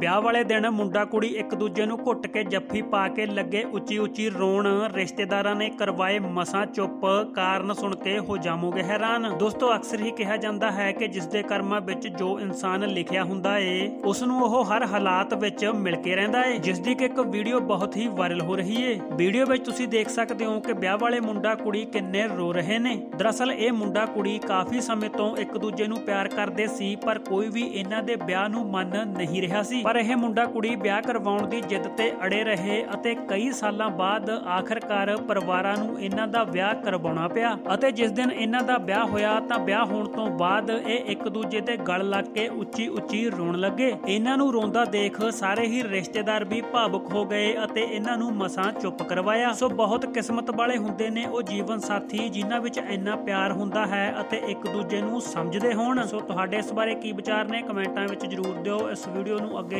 ਵਿਆਹ ਵਾਲੇ ਦਿਨ ਮੁੰਡਾ ਕੁੜੀ ਇੱਕ ਦੂਜੇ ਨੂੰ ਘੁੱਟ ਕੇ ਜੱਫੀ ਪਾ ਕੇ ਲੱਗੇ ਉੱਚੀ ਉੱਚੀ ਰੋਣ। ਰਿਸ਼ਤੇਦਾਰਾਂ ਨੇ ਕਰਵਾਏ ਮਸਾਂ ਚੁੱਪ। ਕਾਰਨ ਸੁਣ ਕੇ ਹੋ ਜਾਵੋਗੇ ਹੈਰਾਨ। ਦੋਸਤੋ, ਅਕਸਰ ਹੀ ਕਿਹਾ ਜਾਂਦਾ ਹੈ ਕਿ ਜਿਸ ਦੇ ਕਰਮਾਂ ਵਿੱਚ ਜੋ ਇਨਸਾਨ ਲਿਖਿਆ ਹੁੰਦਾ ਏ ਉਸ ਨੂੰ ਉਹ ਹਰ ਹਾਲਾਤ ਵਿੱਚ ਮਿਲ ਕੇ ਰਹਿੰਦਾ ਏ ਜਿਸ ਦੀ ਕਿ ਇੱਕ ਵੀਡੀਓ ਬਹੁਤ ਹੀ ਵਾਇਰਲ ਹੋ ਰਹੀ ਏ। ਵੀਡੀਓ ਵਿੱਚ ਤੁਸੀਂ ਦੇਖ ਸਕਦੇ ਹੋ ਕਿ ਵਿਆਹ ਵਾਲੇ ਮੁੰਡਾ ਕੁੜੀ ਕਿੰਨੇ ਰੋ ਰਹੇ ਨੇ। ਦਰਅਸਲ, ਇਹ ਮੁੰਡਾ ਕੁੜੀ ਕਾਫੀ ਸਮੇਂ ਤੋਂ ਇੱਕ ਦੂਜੇ ਨੂੰ ਪਿਆਰ ਕਰਦੇ ਸੀ, ਪਰ ਕੋਈ ਵੀ ਇਹਨਾਂ ਦੇ ਵਿਆਹ ਨੂੰ ਮੰਨ ਨਹੀਂ ਰਿਹਾ ਸੀ। ਪਰ ਇਹ ਮੁੰਡਾ ਕੁੜੀ ਵਿਆਹ ਕਰਵਾਉਣ ਦੀ ਜਿੱਦ ਤੇ ਅੜੇ ਰਹੇ ਅਤੇ ਕਈ ਸਾਲਾਂ ਬਾਅਦ ਆਖਰਕਾਰ ਪਰਿਵਾਰਾਂ ਨੂੰ ਇਹਨਾਂ ਦਾ ਵਿਆਹ ਕਰਵਾਉਣਾ ਪਿਆ ਅਤੇ ਜਿਸ ਦਿਨ ਇਹਨਾਂ ਦਾ ਵਿਆਹ ਹੋਇਆ ਤਾਂ ਵਿਆਹ ਹੋਣ ਤੋਂ ਬਾਅਦ ਇਹ ਇੱਕ ਦੂਜੇ ਦੇ ਗਲ ਲੱਗ ਕੇ ਉੱਚੀ ਉੱਚੀ ਰੋਣ ਲੱਗੇ। ਇਹਨਾਂ ਨੂੰ ਰੋਂਦਾ ਦੇਖ ਸਾਰੇ ਹੀ ਰਿਸ਼ਤੇਦਾਰ ਵੀ ਭਾਵੁਕ ਹੋ ਗਏ ਅਤੇ ਇਹਨਾਂ ਨੂੰ ਮਸਾਂ ਚੁੱਪ ਕਰਵਾਇਆ। ਸੋ ਬਹੁਤ ਕਿਸਮਤ ਵਾਲੇ ਹੁੰਦੇ ਨੇ ਉਹ ਜੀਵਨ ਸਾਥੀ ਜਿਨ੍ਹਾਂ ਵਿੱਚ ਇੰਨਾ ਪਿਆਰ ਹੁੰਦਾ ਹੈ ਅਤੇ ਇੱਕ ਦੂਜੇ ਨੂੰ ਸਮਝਦੇ ਹੋਣ। ਸੋ ਤੁਹਾਡੇ ਇਸ ਬਾਰੇ ਕੀ ਵਿਚਾਰ ਨੇ? ਕਮੈਂਟਾਂ ਵਿੱਚ ਜਰੂਰ ਦਿਓ। ਇਸ ਵੀਡੀਓ ਨੂੰ ਅੱਗੇ